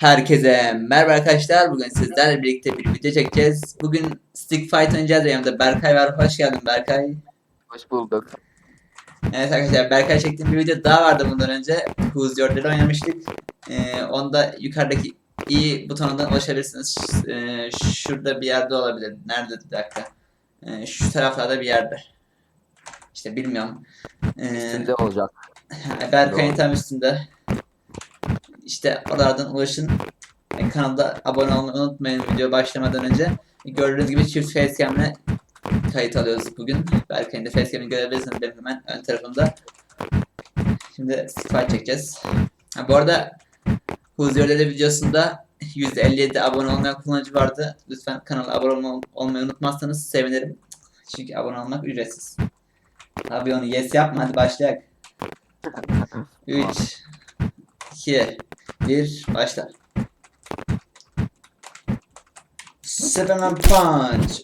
Herkese merhaba arkadaşlar. Bugün sizlerle birlikte bir video çekeceğiz. Bugün Stick Fight oynayacağız. Yanımda Berkay var. Hoş geldin Berkay. Hoş bulduk. Evet arkadaşlar Berkay çektiğim bir video daha vardı bundan önce. Who's Your Dead oynamıştık. Ee, onda yukarıdaki i butonundan ulaşabilirsiniz. Ee, şurada bir yerde olabilir. Nerede bir dakika. Ee, şu taraflarda bir yerde. İşte bilmiyorum. Ee, Üstünde olacak. Berkay'ın tam üstünde. İşte oralardan ulaşın. E, Kanalda abone olmayı unutmayın video başlamadan önce. Gördüğünüz gibi çift facecam'le kayıt alıyoruz bugün. Berkay'ın da facecam'ini görebilirsiniz benim hemen ön tarafımda. Şimdi fight çekeceğiz. Ha, bu arada Huzurları videosunda %57 abone olmayan kullanıcı vardı. Lütfen kanala abone ol- olmayı unutmazsanız sevinirim. Çünkü abone olmak ücretsiz. Abi onu yes yapma hadi başlayalım. 3 2 1 başla. Superman Punch.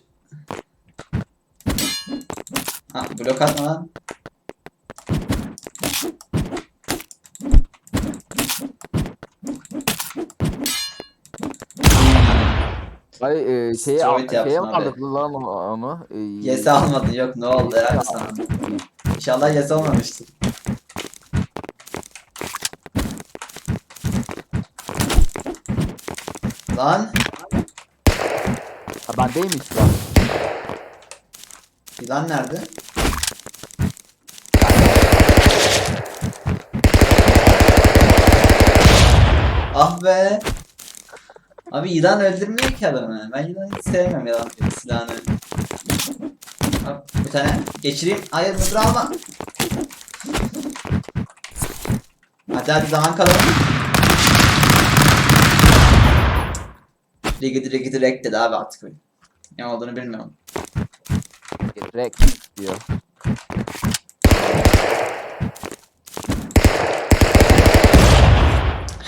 Ha blok atma lan. Ay e, şeye, şeye yapsın mi abi. aldık lan onu? E, Yes almadın yok ne oldu herhalde sana. İnşallah yes olmamıştır. Lan Ha, bendeymiş lan. yılan nerede? Ah be. Abi yılan öldürmüyor ki adamı. Ben yılanı hiç sevmem yılan silahını. Bak bir tane geçireyim. Hayır mızrağı alma. Hadi hadi zaman kalalım. Rigi rigi direkt dedi abi artık. Ne olduğunu bilmiyorum. Rek diyor.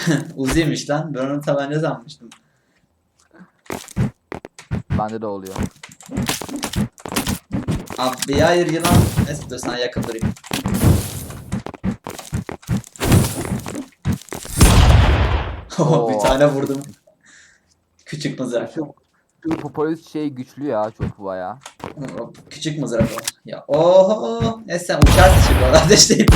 Uziymiş lan. Ben onu tabanca sanmıştım. Bende de oluyor. Abi hayır yılan. Neyse dur sana yakın durayım. Oh, bir tane vurdum. Küçük mızrak. Şu, şu popülist şey güçlü ya çok baya. Küçük mızrak o. Ya oho. Neyse sen uçarsın şimdi o ateş değil.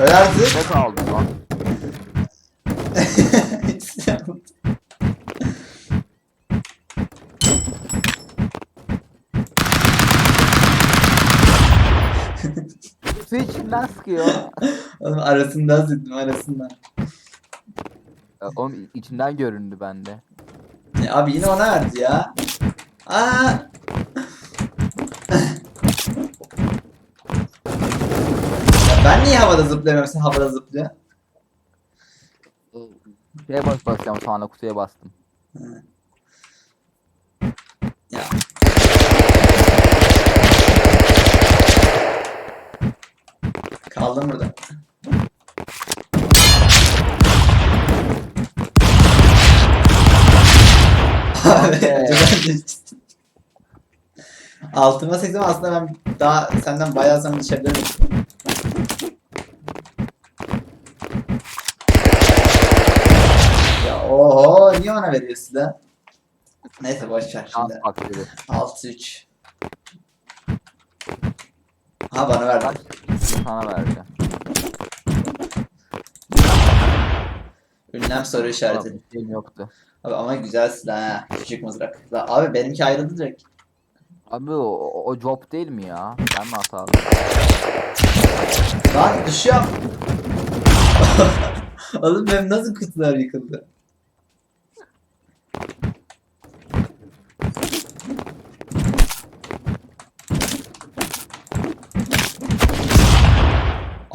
Öyle artık. Ne kaldı lan? İçinden sıkıyor. Oğlum arasından sıktım arasından. Ya, Oğlum içinden göründü bende. Ya abi yine ona verdi ya. Aa! ya ben niye havada zıplayamıyorum sen havada zıplıyor? Şeye bas basacağım sonra kutuya bastım. Ya. Kaldım burada. Altıma sektim aslında ben daha senden bayağı sana düşebilirim. Ya oho niye ona veriyorsun da? Neyse boş ver Şans şimdi. faktörü. 6-3. Ha bana verdi. Sana verdi. Ünlem soru işareti. Şeyim yoktu. Abi ama güzel silah ha. Küçük mızrak. La, abi benimki ayrıldı direkt. Abi o, o, job değil mi ya? Ben mi hatalı? Lan düşüyorum. Oğlum benim nasıl kutular yıkıldı?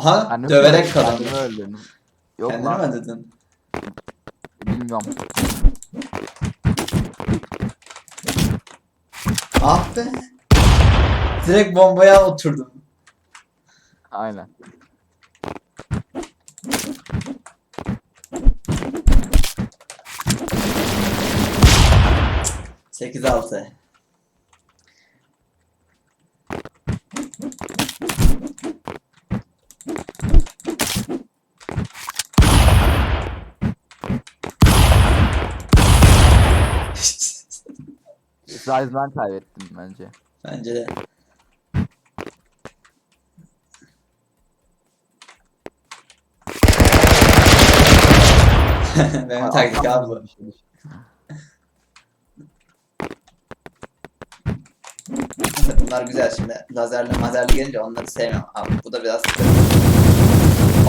Aha Kendimi döverek kazandım. kendimi öldürdüm. Yok Kendini lan mi öldürdün? bilmiyorum. Ah be. Direkt bombaya oturdum. Aynen. 8-6. Ryzen'dan kaybettim bence. Bence de. Benim taktik abi bu. Bunlar güzel şimdi. Lazerli mazerli gelince onları sevmiyorum. Abi bu da biraz sıkıntı.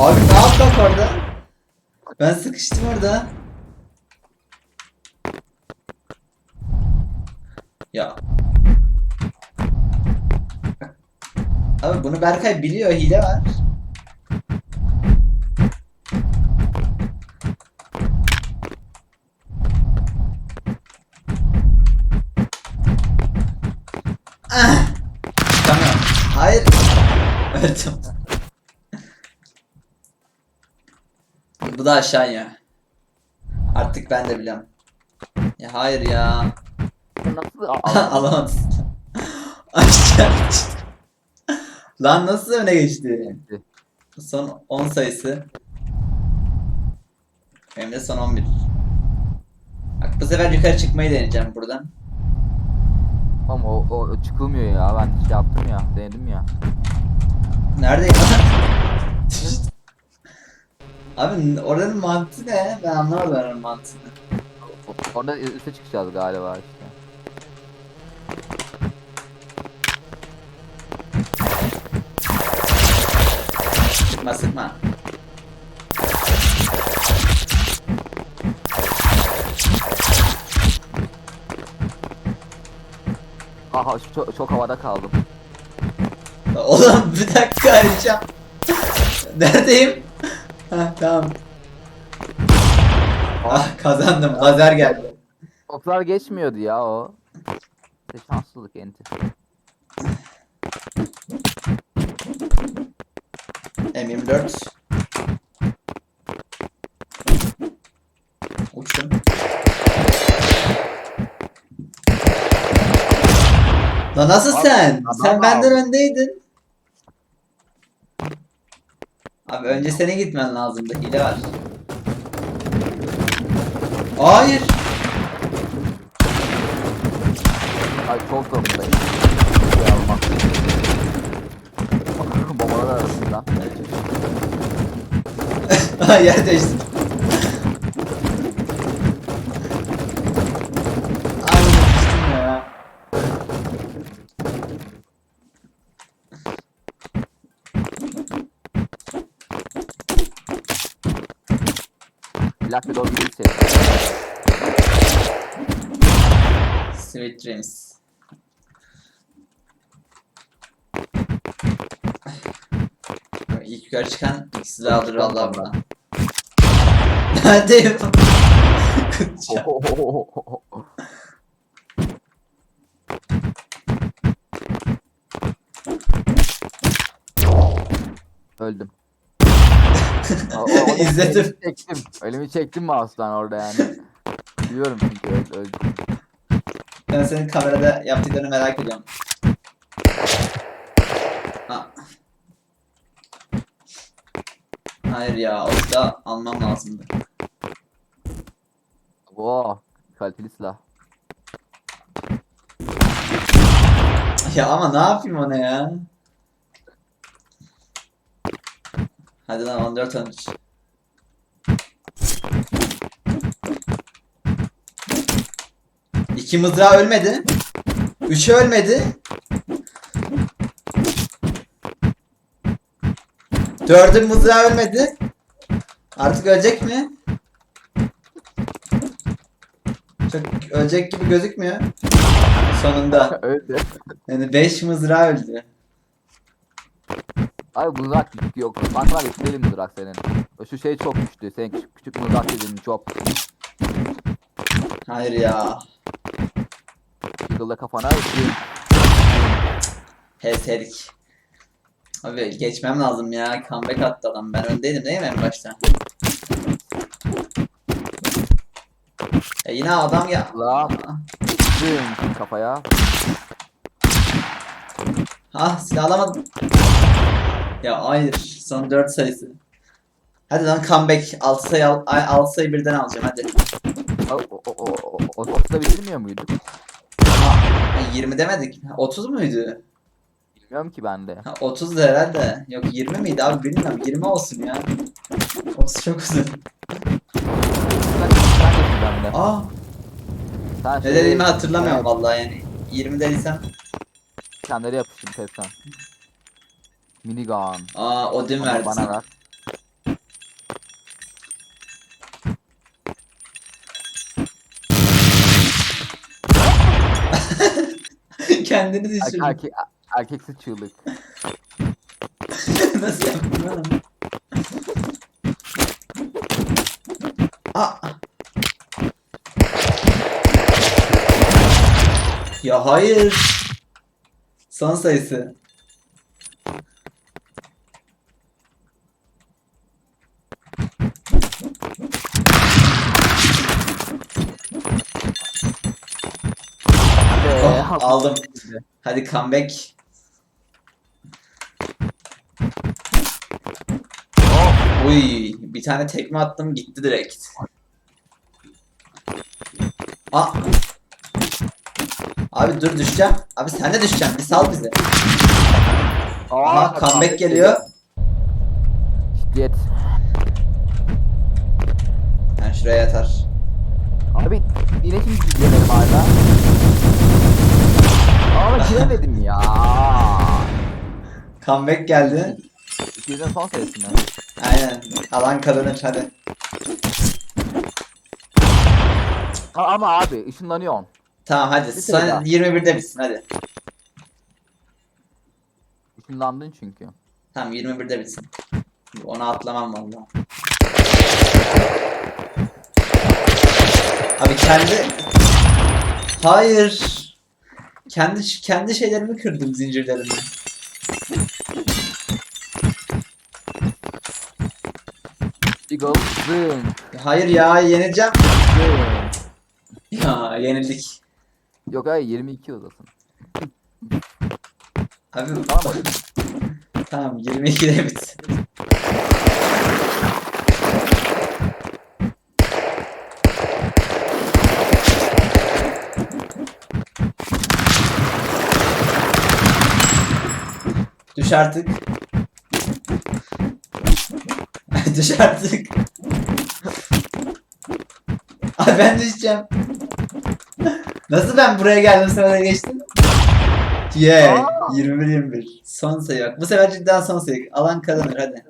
Abi ne yaptık orada? Ben sıkıştım orada. Ya. Abi bunu Berkay biliyor hile var. Tamam. Hayır. Öldüm. Bu da aşağıya. Artık ben de biliyorum. Ya hayır ya. Nasıl al- Alamadın. Aşağı. Lan nasıl öne geçti? Son 10 sayısı. Benim de son 11. Bak bu sefer yukarı çıkmayı deneyeceğim buradan. Ama o, o, çıkılmıyor ya. Ben şey yaptım ya. Denedim ya. Neredeyim Abi oranın mantığı ne? Ben anlamadım oranın mantığını. Orada üste çıkacağız galiba işte. Sıkma sıkma. Aha çok, çok havada kaldım. Oğlum bir dakika arayacağım. Neredeyim? ha tamam. Ah kazandım. Lazer geldi. Oklar geçmiyordu ya o. İşte şanssızlık enti. M24. Uçtum. Lan nasıl Abi, sen? adam Sen benden öndeydin. Abi önce senin gitmen lazımdı. Hile var. Hayır. Ay çok zorundayım. Şey almak. Bombalar arasında. Yer değiştir. Abi düştüm ya. Black Widow gibi ses. Sweet dreams. Yukarı çıkan silah alır vallahi bana. Neredeyim? Öldüm. O- o- o- İzledim. Elimi çektim. Elimi çektim mouse'dan orada yani. Biliyorum çünkü öl- öldüm. Ben senin kamerada yaptıklarını merak ediyorum. Ha. Hayır ya, o da almam lazımdı. Oo, kaliteli silah. Ya ama ne yapayım ona ya? Hadi lan 14 13. İki mızrağı ölmedi. Üçü ölmedi. Dördün mızrağı ölmedi. Artık ölecek mi? Çok ölecek gibi gözükmüyor. Sonunda. Öldü. Yani 5 mızrağı öldü. Abi mızrak yok. Bak var değil mızrak senin. O Şu şey çok güçlü. Senin küçük, küçük mızrak dediğin job. Hayır ya. Yıkılda kafana. Heserik. Abi geçmem lazım ya. Comeback attı adam. Ben öndeydim değil mi en başta? E yine adam ya. Lan. Düm kafaya. Ha silah alamadım. Ya hayır. Son 4 sayısı. Hadi lan comeback. 6 sayı, al, 6 sayı birden alacağım hadi. O, o, o, o, o, o, da bitirmiyor muyduk? Ama 20 demedik. Ha, 30 muydu? Bilmiyorum ki ben de. Ha, 30 da herhalde. Yok 20 miydi abi bilmiyorum. 20 olsun ya. 30 çok uzun. Ben de. Aa Sen ne şey- dediğimi hatırlamıyorum vallahi yani. 20 dediysem. Kendileri yapıştım Tefsan. Minigun. Aa Odin verdi bana sana. ver. Kendini erkek, erkeksiz çığlık. Nasıl yaptın lan? Aa. Ya hayır. Son sayısı. Ve Oh, aldım. Hadi comeback. Uy, bir tane tekme attım gitti direkt. Aa. Abi dur düşeceğim. Abi sen de düşeceksin. Bir sal bizi. Aha comeback geliyor. Ciddiyet. Ben şuraya yatar. Abi yine şimdi gidelim hala. Ama giremedim ya. Comeback geldi. İkimizin son sayısı mı? Aynen. Alan kazanır hadi. Ha, ama abi ışınlanıyorsun. Tamam hadi. Daha. 21'de bitsin hadi. Işınlandın çünkü. Tamam 21'de bitsin. Onu atlamam vallahi. Abi kendi Hayır. Kendi kendi şeylerimi kırdım zincirlerimi. Eagle zın. Hayır ya yenileceğim. Ya yenildik. Yok hayır 22 odasın. Abi Tamam tamam 22'de bitsin. Düş artık. Düş artık. Ay ben düşeceğim. Nasıl ben buraya geldim sen oraya geçtin? Yeah. Aa. 21-21. Son sayı bak. Bu sefer cidden son sayı. Alan kazanır hadi.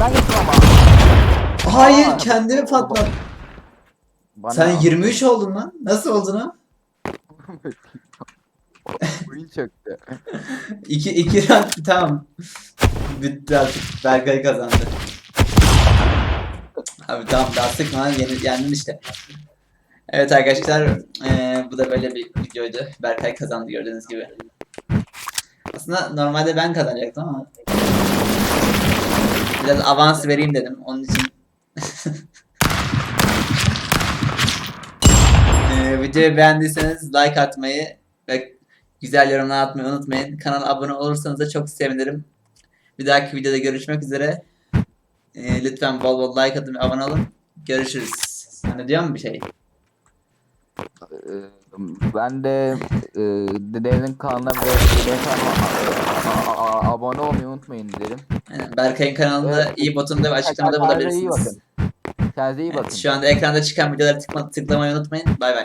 Ben geçtim ama. Hayır Aa, kendimi patlat. Bana Sen 23 oldun lan. Nasıl oldun o? Oyun çöktü. 2 2 round tamam. Bitti artık. Berkay kazandı. Abi tamam daha sıkma yeni, yendin işte. Evet arkadaşlar eee, bu da böyle bir videoydu. Berkay kazandı gördüğünüz gibi. Aslında normalde ben kazanacaktım ama biraz avans vereyim dedim. Onun için Eee, videoyu beğendiyseniz like atmayı ve güzel yorumlar atmayı unutmayın. Kanala abone olursanız da çok sevinirim. Bir dahaki videoda görüşmek üzere. Ee, lütfen bol bol like atın ve abone olun. Görüşürüz. Sen de diyor musun bir şey? Ee, Ben de e, Dede'nin kanalına ve Dede'nin kanalına abone olmayı unutmayın derim. Aynen. Berkay'ın kanalında Evet. iyi botunda ve açıklamada Kendinize iyi bulabilirsiniz. bakın. Kendinize iyi Evet, bakın. şu anda ekranda çıkan videoları tıkla- tıklamayı unutmayın. Bay bay.